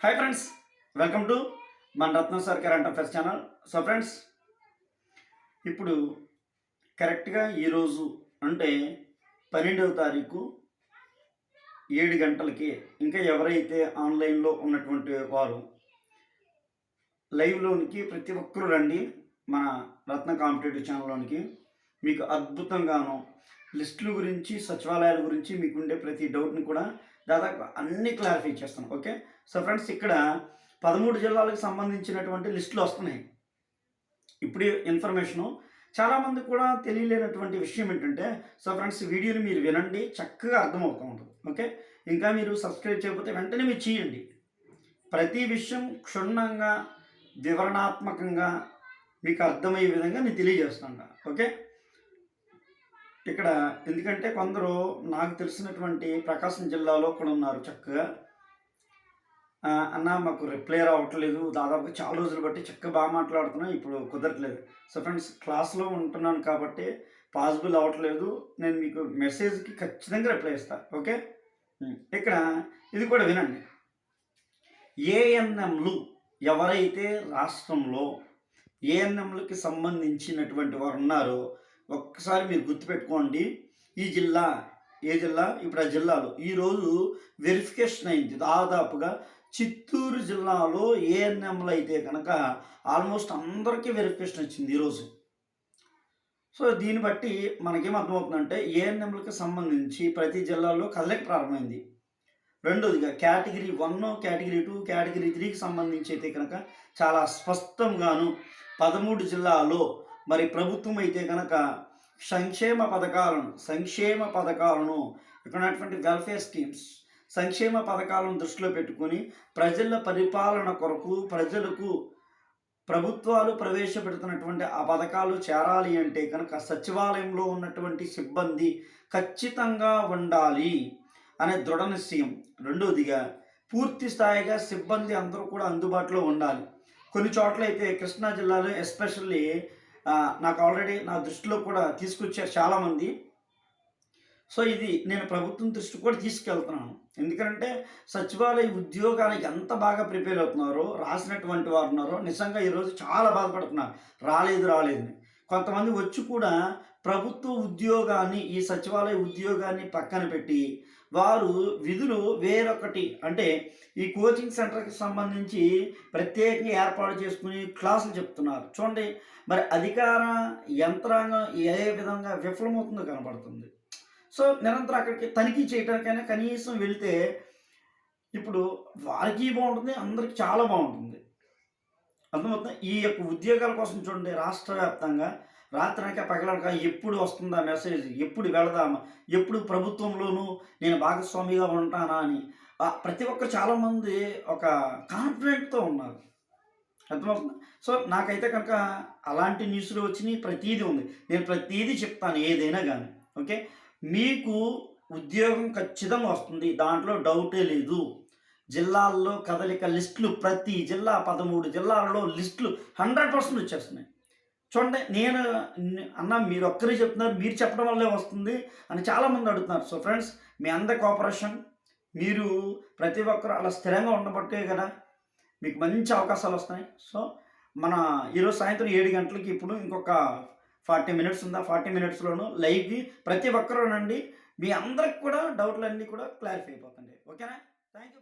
Hi friends welcome to మన Ratna sir current affairs channel so friends ఇప్పుడు కరెక్ట్గా ఈరోజు అంటే పన్నెండవ తారీఖు ఏడు గంటలకి ఇంకా ఎవరైతే ఆన్లైన్లో ఉన్నటువంటి వారు లైవ్లోనికి ప్రతి ఒక్కరూ రండి మన రత్న కాంపిటేటివ్ ఛానల్లోనికి. మీకు అద్భుతంగాను లిస్టుల గురించి సచివాలయాల గురించి మీకుండే ప్రతి డౌట్ని కూడా దాదాపు అన్ని క్లారిఫై చేస్తాను ఓకే సో ఫ్రెండ్స్ ఇక్కడ పదమూడు జిల్లాలకు సంబంధించినటువంటి లిస్టులు వస్తున్నాయి. ఇప్పుడు ఇన్ఫర్మేషను చాలామంది కూడా తెలియలేనటువంటి విషయం ఏంటంటే సో ఫ్రెండ్స్ వీడియోని మీరు వినండి చక్కగా అర్థమవుతూ ఉంటుంది ఓకే ఇంకా మీరు సబ్స్క్రైబ్ చేయకపోతే వెంటనే మీరు చేయండి. ప్రతి విషయం క్షుణ్ణంగా వివరణాత్మకంగా మీకు అర్థమయ్యే విధంగా నేను తెలియజేస్తాను ఓకే ఇక్కడ ఎందుకంటే కొందరు నాకు తెలిసినటువంటి ప్రకాశం జిల్లాలో కూడా ఉన్నారు చక్కగా. అన్న మాకు రిప్లై రావట్లేదు. దాదాపు చాలా రోజులు బట్టి చక్కగా బాగా మాట్లాడుతున్నాం. ఇప్పుడు కుదరట్లేదు. సో ఫ్రెండ్స్ క్లాస్లో ఉంటున్నాను కాబట్టి పాసిబుల్ అవ్వట్లేదు. నేను మీకు మెసేజ్కి ఖచ్చితంగా రిప్లై ఇస్తాను ఓకే? ఇక్కడ ఇది కూడా వినండి. ఏఎన్ఎంలు ఎవరైతే రాష్ట్రంలో ఏఎన్ఎంలకి సంబంధించినటువంటి వారు ఉన్నారో ఒక్కసారి మీరు గుర్తుపెట్టుకోండి ఈ జిల్లా ఏ జిల్లా? ఇప్పుడు ఆ జిల్లాలో. ఈరోజు వెరిఫికేషన్ అయింది. దాదాపుగా చిత్తూరు జిల్లాలో ఏఎన్ఎంలు అయితే కనుక ఆల్మోస్ట్ అందరికీ వెరిఫికేషన్ వచ్చింది ఈరోజు సో దీన్ని బట్టి మనకేం అర్థమవుతుందంటే ఏఎన్ఎంలకు సంబంధించి ప్రతి జిల్లాలో కదలిక ప్రారంభమైంది. రెండోదిగా category one category two category త్రీకి సంబంధించి అయితే కనుక చాలా స్పష్టంగాను పదమూడు జిల్లాలో మరి ప్రభుత్వం అయితే కనుక సంక్షేమ పథకాలను సంక్షేమ పథకాలను ఇక్కడ ఉన్నటువంటి వెల్ఫేర్ స్కీమ్స్ సంక్షేమ పథకాలను దృష్టిలో పెట్టుకొని ప్రజల పరిపాలన కొరకు ప్రజలకు ప్రభుత్వాలు ప్రవేశపెడుతున్నటువంటి ఆ పథకాలు చేరాలి అంటే కనుక సచివాలయంలో ఉన్నటువంటి సిబ్బంది ఖచ్చితంగా ఉండాలి అనే దృఢ నిశ్చయం. రెండవదిగా పూర్తి స్థాయిగా సిబ్బంది అందరూ కూడా అందుబాటులో ఉండాలి. కొన్ని చోట్ల అయితే కృష్ణా జిల్లాలో ఎస్పెషల్లీ నాకు ఆల్రెడీ నా దృష్టిలో కూడా తీసుకొచ్చారు చాలామంది. సో ఇది నేను ప్రభుత్వం దృష్టి కూడా తీసుకెళ్తున్నాను. ఎందుకంటే సచివాలయ ఉద్యోగానికి ఎంత బాగా ప్రిపేర్ అవుతున్నారో రాసినటువంటి వారు ఉన్నారో నిజంగా ఈరోజు చాలా బాధపడుతున్నారు. రాలేదు రాలేదు అని. కొంతమంది వచ్చి కూడా ప్రభుత్వ ఉద్యోగాన్ని ఈ సచివాలయ ఉద్యోగాన్ని పక్కన పెట్టి వారు విధులు వేరొకటి. అంటే ఈ కోచింగ్ సెంటర్కి సంబంధించి ప్రత్యేకంగా ఏర్పాటు చేసుకుని క్లాసులు చెప్తున్నారు. చూడండి మరి అధికార యంత్రాంగం ఏ విధంగా విఫలమవుతుందో కనబడుతుంది. సో నిరంతరం అక్కడికి తనిఖీ చేయడానికైనా కనీసం వెళ్తే ఇప్పుడు వారికి బాగుంటుంది అందరికి చాలా బాగుంటుంది. అర్థమవుతుంది? ఈ యొక్క ఉద్యోగాల కోసం చూడండి రాష్ట్ర వ్యాప్తంగా రాత్రనక పగలనక ఎప్పుడు వస్తుందా మెసేజ్? ఎప్పుడు వెళదామా? ఎప్పుడు ప్రభుత్వంలోనూ నేను భాగస్వామిగా ఉంటానా అని? ప్రతి ఒక్కరు చాలామంది ఒక కాన్ఫిడెంట్తో ఉన్నారు. అర్థమవుతుంది? సో నాకైతే కనుక అలాంటి న్యూస్లు వచ్చినాయి ప్రతీది ఉంది. నేను ప్రతీది చెప్తాను ఏదైనా కానీ ఓకే? మీకు ఉద్యోగం ఖచ్చితంగా వస్తుంది దాంట్లో డౌటే లేదు. జిల్లాల్లో కదలిక లిస్టులు ప్రతి జిల్లా పదమూడు జిల్లాలలో లిస్టులు హండ్రెడ్ పర్సెంట్ వచ్చేస్తున్నాయి. చూడండి నేను అన్న మీరు ఒక్కరే చెప్తున్నారు మీరు చెప్పడం వల్లే వస్తుంది అని చాలామంది అడుగుతున్నారు. సో ఫ్రెండ్స్ మీ అందరి కోఆపరేషన్ మీరు ప్రతి ఒక్కరు అలా స్థిరంగా ఉండబట్టే కదా మీకు మంచి అవకాశాలు వస్తాయి సో మన ఈరోజు సాయంత్రం ఏడు గంటలకి ఇప్పుడు ఇంకొక ఫార్టీ మినిట్స్ ఉందా? ఫార్టీ మినిట్స్లోను లైవ్కి ప్రతి ఒక్కరు నండి మీ అందరికి కూడా డౌట్లు అన్నీ కూడా క్లారిఫై అయిపోతుంది ఓకేనా? Thank you